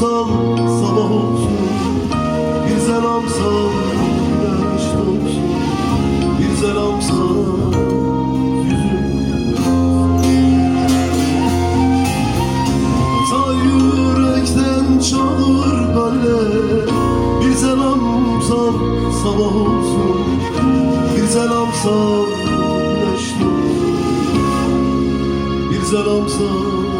sal sabah olsun Bir selam sal güneş olsun. Bir selam sal yürekten çalır galler Bir selam sal sabah olsun. Bir selam sal güneş olsun. Bir selam sal